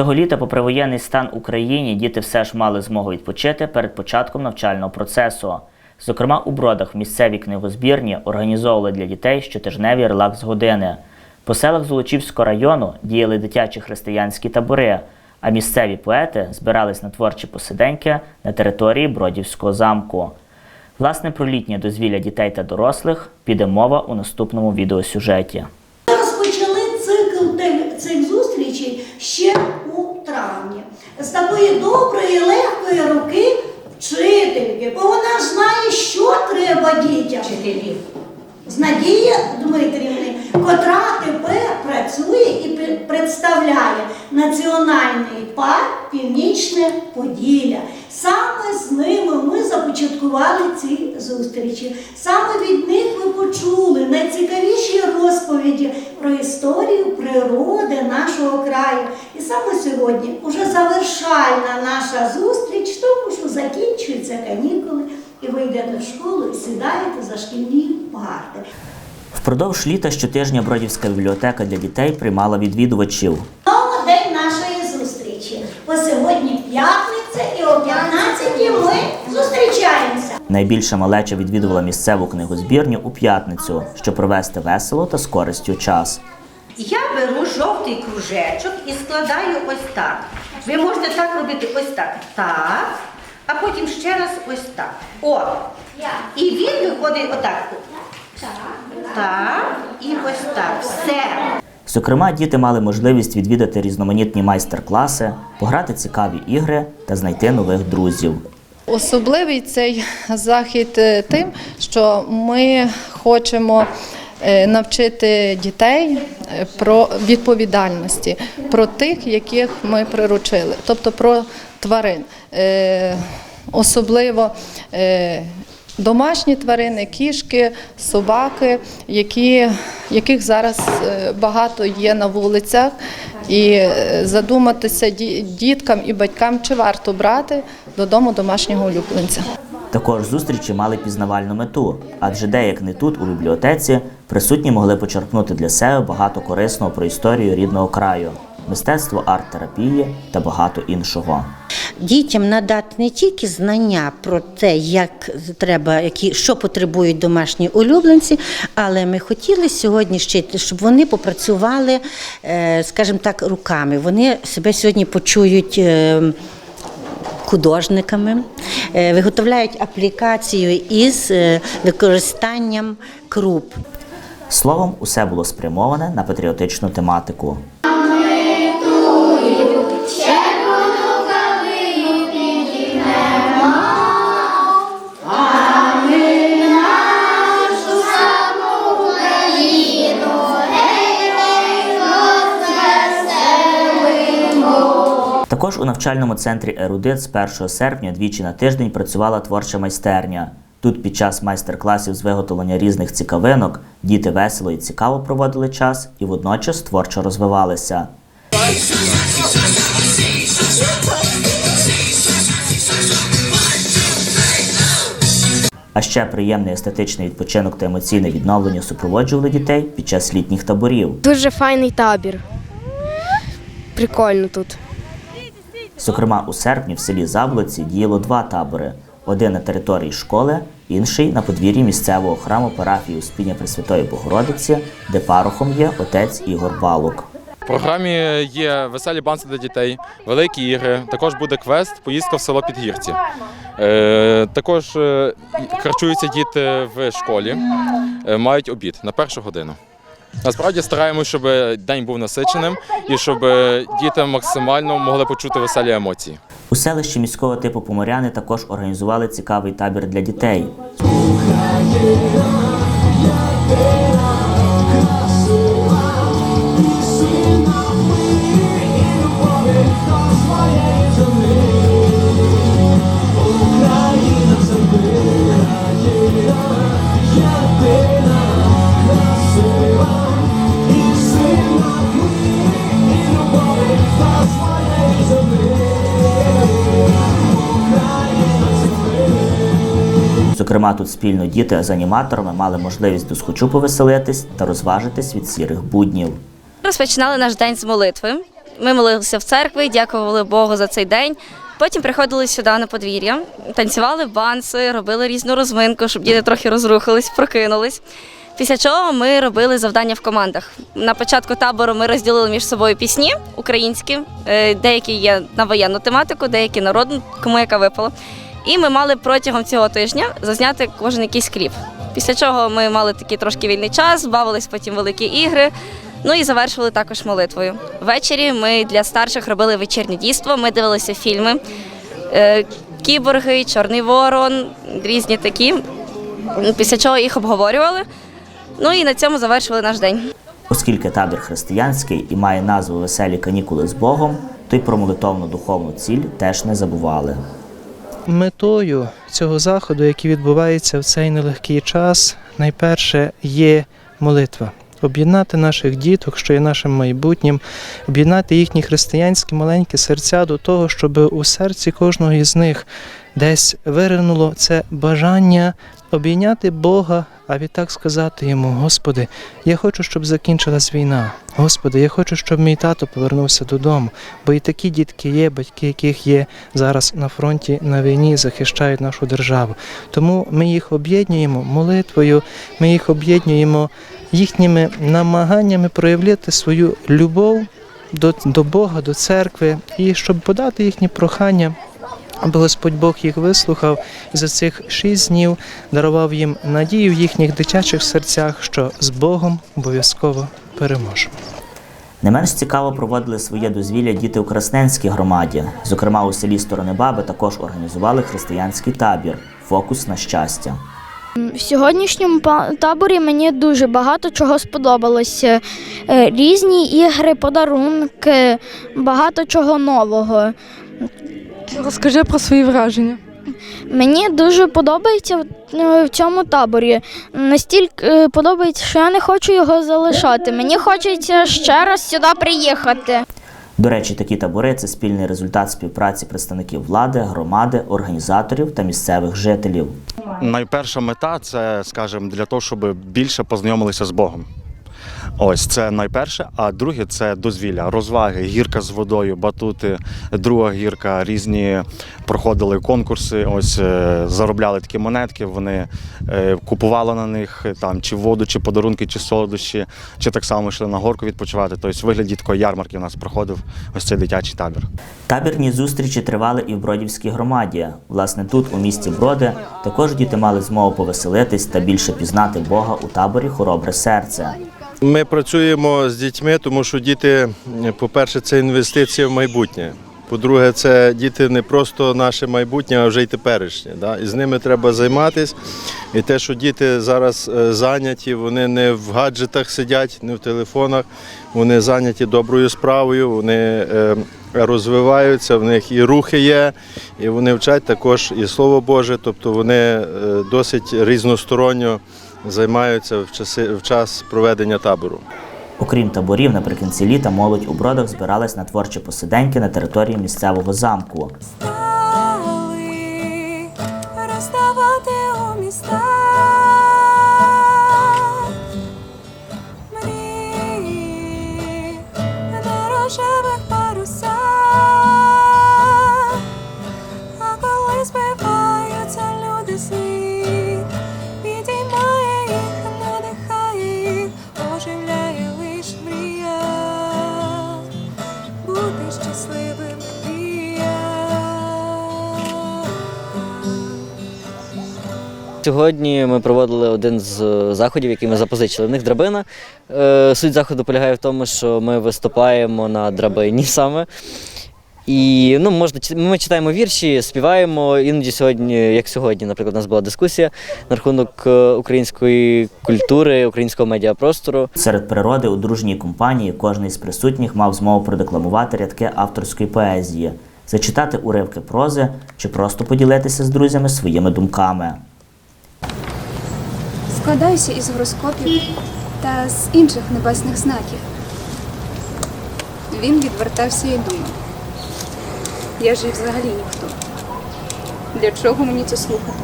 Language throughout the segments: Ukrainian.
Цього літа, попри воєнний стан Україні, діти все ж мали змогу відпочити перед початком навчального процесу. Зокрема, у бродах в місцевій книгозбірні організовували для дітей щотижневі релакс-години. По селах Золочівського району діяли дитячі християнські табори, а місцеві поети збирались на творчі посиденьки на території Бродівського замку. Власне, про літнє дозвілля дітей та дорослих піде мова у наступному відеосюжеті. Ми розпочали цикл те- цих зустрічей ще у травні. З такої доброї, легкої руки вчительки, бо вона ж знає, що треба дітям. Вчителів. З Надії Дмитрівни, котра тепер працює і представляє національний парк Північне Поділля. Саме з ними ми започаткували ці зустрічі. Саме від них ви почули найцікавіші розповіді про історію природи нашого краю. І саме сьогодні уже завершальна наша зустріч, тому що закінчуються канікули, і ви йдете в школу і сідаєте за шкільні парти. Впродовж літа щотижня Бродівська бібліотека для дітей приймала відвідувачів. Знову день нашої зустрічі. Бо сьогодні п'ятниця і о 15 ми зустрічаємося. Найбільша малеча відвідувала місцеву книгозбірню у п'ятницю, щоб провести весело та з користю час. Я беру жовтий кружечок і складаю ось так. Ви можете так робити ось так. Так. А потім ще раз ось так. О! І він виходить отак. Так. І ось так. Все. Зокрема, діти мали можливість відвідати різноманітні майстер-класи, пограти цікаві ігри та знайти нових друзів. Особливий цей захід е, тим, що ми хочемо е, навчити дітей е, про відповідальності, про тих, яких ми приручили, тобто про тварин. Особливо домашні тварини, кішки, собаки, які, яких зараз багато є на вулицях, і е, задуматися ді- діткам і батькам, чи варто брати додому домашнього улюбленця. Також зустрічі мали пізнавальну мету, адже де не тут, у бібліотеці, присутні могли почерпнути для себе багато корисного про історію рідного краю, мистецтво арт-терапії та багато іншого. дітям надати не тільки знання про те, як треба, які що потребують домашні улюбленці, але ми хотіли сьогодні ще, щоб вони попрацювали, е, скажімо так, руками. Вони себе сьогодні почують. е, Художниками Е, виготовляють аплікацію із використанням круп. Словом, усе було спрямоване на патріотичну тематику. Також у навчальному центрі Ерудит з 1 серпня двічі на тиждень працювала творча майстерня. Тут під час майстер-класів з виготовлення різних цікавинок діти весело і цікаво проводили час і водночас творчо розвивалися. А ще приємний естетичний відпочинок та емоційне відновлення супроводжували дітей під час літніх таборів. Дуже файний табір. Прикольно тут. Зокрема, у серпні в селі Заблоці діяло два табори: один на території школи, інший на подвір'ї місцевого храму парафії Успіння Пресвятої Богородиці, де парохом є отець Ігор Балук. В програмі є веселі банці для дітей, великі ігри. Також буде квест, поїздка в село Підгірці. Е, також е, харчуються діти в школі, е, мають обід на першу годину. Насправді стараємося, щоб день був насиченим і щоб діти максимально могли почути веселі емоції. У селищі міського типу Поморяни також організували цікавий табір для дітей. Зокрема, тут спільно діти з аніматорами мали можливість досхочу повеселитись та розважитись від сірих буднів. Розпочинали наш день з молитви. Ми молилися в церкві, дякували Богу за цей день. Потім приходили сюди на подвір'я, танцювали банси, робили різну розминку, щоб діти трохи розрухались, прокинулись. Після чого ми робили завдання в командах. На початку табору ми розділили між собою пісні українські, е, деякі є на воєнну тематику, деякі народну, кому яка випала. І ми мали протягом цього тижня зазняти кожен якийсь кліп. Після чого ми мали такий трошки вільний час, бавились потім великі ігри. Ну і завершили також молитвою. Ввечері ми для старших робили вечірнє дійство. Ми дивилися фільми е, Кіборги, Чорний Ворон, різні такі. Після чого їх обговорювали. Ну і на цьому завершили наш день. Оскільки табір християнський і має назву Веселі канікули з Богом, то й про молитовну духовну ціль теж не забували. Метою цього заходу, який відбувається в цей нелегкий час, найперше є молитва. Об'єднати наших діток, що є нашим майбутнім, об'єднати їхні християнські маленькі серця до того, щоб у серці кожного із них десь виринуло це бажання обійняти Бога, а відтак сказати йому: Господи, я хочу, щоб закінчилась війна. Господи, я хочу, щоб мій тато повернувся додому. Бо і такі дітки є, батьки, яких є зараз на фронті на війні, захищають нашу державу. Тому ми їх об'єднуємо молитвою, ми їх об'єднуємо їхніми намаганнями проявляти свою любов до, до Бога, до церкви, і щоб подати їхні прохання. Аби Господь Бог їх вислухав і за цих шість днів дарував їм надію в їхніх дитячих серцях, що з Богом обов'язково переможемо. Не менш цікаво проводили своє дозвілля діти у Красненській громаді. Зокрема, у селі Сторони Баби також організували християнський табір Фокус на щастя. В сьогоднішньому таборі мені дуже багато чого сподобалося. Е, Різні ігри, подарунки, багато чого нового. Розкажи про свої враження. Мені дуже подобається в- е, цьому таборі. Настільки е, подобається, що я не хочу його залишати. Мені хочеться ще раз сюди приїхати. До речі, такі табори це спільний результат співпраці представників влади, громади, організаторів та місцевих жителів. Найперша мета це, скажімо, для того, щоб більше познайомилися з Богом. Ось це найперше. А друге це дозвілля, розваги, гірка з водою, батути, друга гірка, різні проходили конкурси. Ось е, заробляли такі монетки. Вони е, купували на них е, там чи воду, чи подарунки, чи солодощі, чи так само йшли на горку відпочивати. Тобто, в вигляді такої ярмарки у нас проходив ось цей дитячий табір. Табірні зустрічі тривали і в Бродівській громаді. Власне, тут, у місті Броди, також діти мали змогу повеселитись та більше пізнати Бога у таборі Хоробре серце. Ми працюємо з дітьми, тому що діти, по-перше, це інвестиція в майбутнє. По-друге, це діти не просто наше майбутнє, а вже й теперішнє. Да? І з ними треба займатися. І те, що діти зараз е, зайняті, вони не в гаджетах сидять, не в телефонах, вони зайняті доброю справою, вони е, розвиваються, в них і рухи є, і вони вчать також і Слово Боже, тобто вони е, досить різносторонньо займаються в, часи, в час проведення табору. Окрім таборів, наприкінці літа молодь у бродах збиралась на творчі посиденьки на території місцевого замку. Розставати у містах Сьогодні ми проводили один з е, заходів, який ми запозичили. В них драбина. Е, Суть заходу полягає в тому, що ми виступаємо на драбині саме. І ну, можна, ми читаємо вірші, співаємо. Іноді сьогодні, як сьогодні, наприклад, у нас була дискусія на рахунок е, української культури, українського медіапростору. Серед природи у дружній компанії кожен із присутніх мав змогу продекламувати рядки авторської поезії, зачитати уривки прози чи просто поділитися з друзями своїми думками. Складаюся із гороскопів та з інших небесних знаків. Він відвертався і думав. Я ж і взагалі ніхто. Для чого мені це слухати?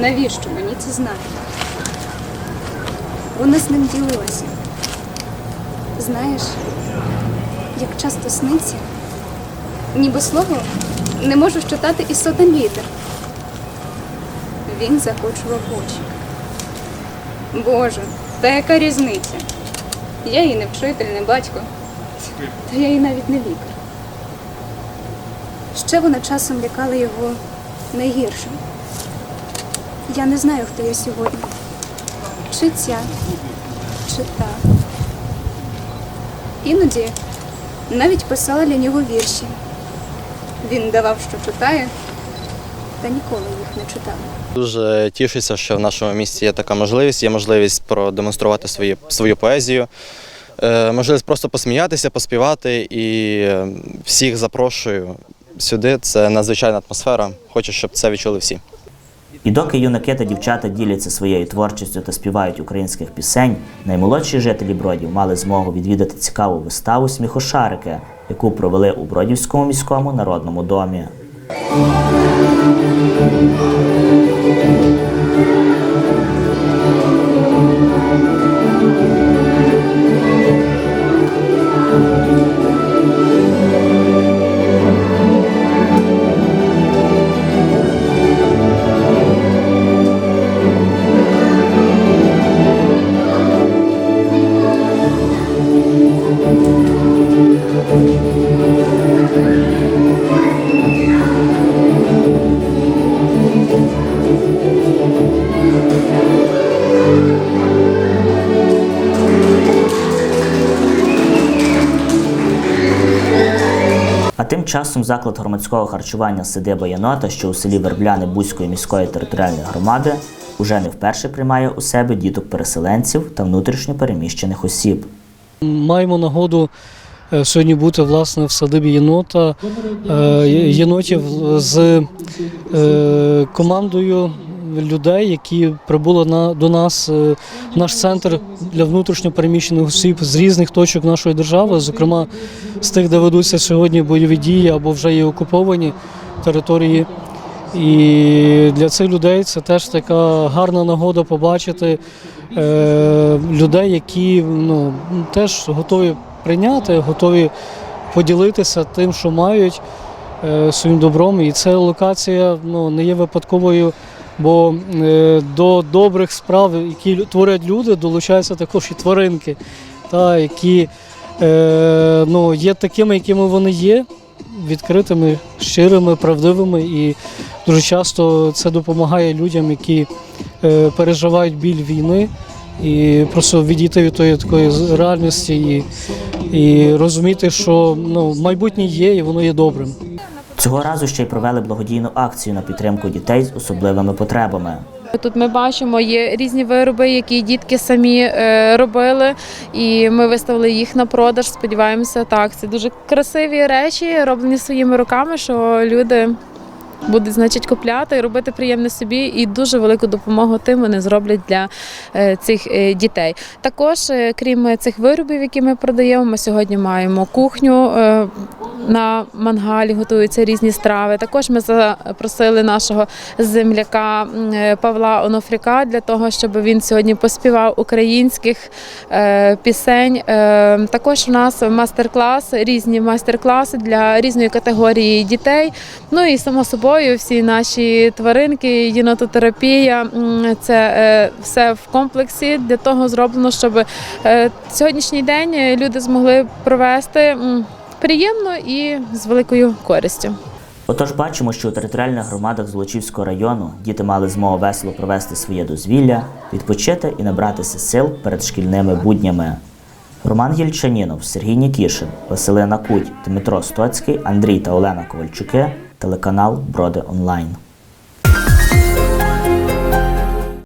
Навіщо мені це знати? Вона з ним ділилася. Знаєш, як часто сниться, ніби слово не можу читати і сотень літер. Він закочував очі. Боже, та яка різниця? Я і не вчитель, не батько, та я і навіть не лікар. Ще вона часом лякала його найгіршим. Я не знаю, хто я сьогодні. Чи ця, чи та. Іноді навіть писала для нього вірші. Він давав, що читає, та ніколи їх не читав. Дуже тішуся, що в нашому місті є така можливість, є можливість продемонструвати свої, свою поезію, е, можливість просто посміятися, поспівати і е, всіх запрошую сюди. Це надзвичайна атмосфера. Хочу, щоб це відчули всі. І доки юнаки та дівчата діляться своєю творчістю та співають українських пісень, наймолодші жителі Бродів мали змогу відвідати цікаву виставу Сміхошарики, яку провели у Бродівському міському народному домі. Thank you. Часом заклад громадського харчування Сидиба Янота, що у селі Вербляни Бузької міської територіальної громади, уже не вперше приймає у себе діток переселенців та внутрішньо переміщених осіб. Маємо нагоду е, сьогодні бути власне в садибі єнота е, єнотів з е, командою людей, які прибули на, до нас е, наш центр для внутрішньо переміщених осіб з різних точок нашої держави, зокрема з тих, де ведуться сьогодні бойові дії або вже є окуповані території. І для цих людей це теж така гарна нагода побачити е, людей, які ну, теж готові прийняти, готові поділитися тим, що мають е, своїм добром. І ця локація ну, не є випадковою, бо е, до добрих справ, які творять люди, долучаються також і тваринки, та, які е, ну, є такими, якими вони є, відкритими, щирими, правдивими. І дуже часто це допомагає людям, які е, переживають біль війни. І просто відійти від тої такої реальності і, і розуміти, що ну, майбутнє є і воно є добрим. Цього разу ще й провели благодійну акцію на підтримку дітей з особливими потребами. Тут ми бачимо є різні вироби, які дітки самі е, робили, і ми виставили їх на продаж. Сподіваємося, так це дуже красиві речі, роблені своїми руками, що люди будуть значить купляти робити приємне собі, і дуже велику допомогу тим вони зроблять для е, цих е, дітей. Також, крім цих виробів, які ми продаємо, ми сьогодні маємо кухню. На мангалі готуються різні страви. Також ми запросили нашого земляка е, Павла Онофріка для того, щоб він сьогодні поспівав українських е, пісень. Е, Також у нас мастер-клас, різні майстер-класи для різної категорії дітей. Ну і само собою всі наші тваринки, єнототерапія це все в комплексі для того зроблено, щоб сьогоднішній день люди змогли провести. Приємно і з великою користю. Отож, бачимо, що у територіальних громадах Золочівського району діти мали змогу весело провести своє дозвілля, відпочити і набратися сил перед шкільними буднями. Роман Єльчанінов, Сергій Нікішин, Василина Куть, Дмитро Стоцький, Андрій та Олена Ковальчуки, телеканал Броди Онлайн.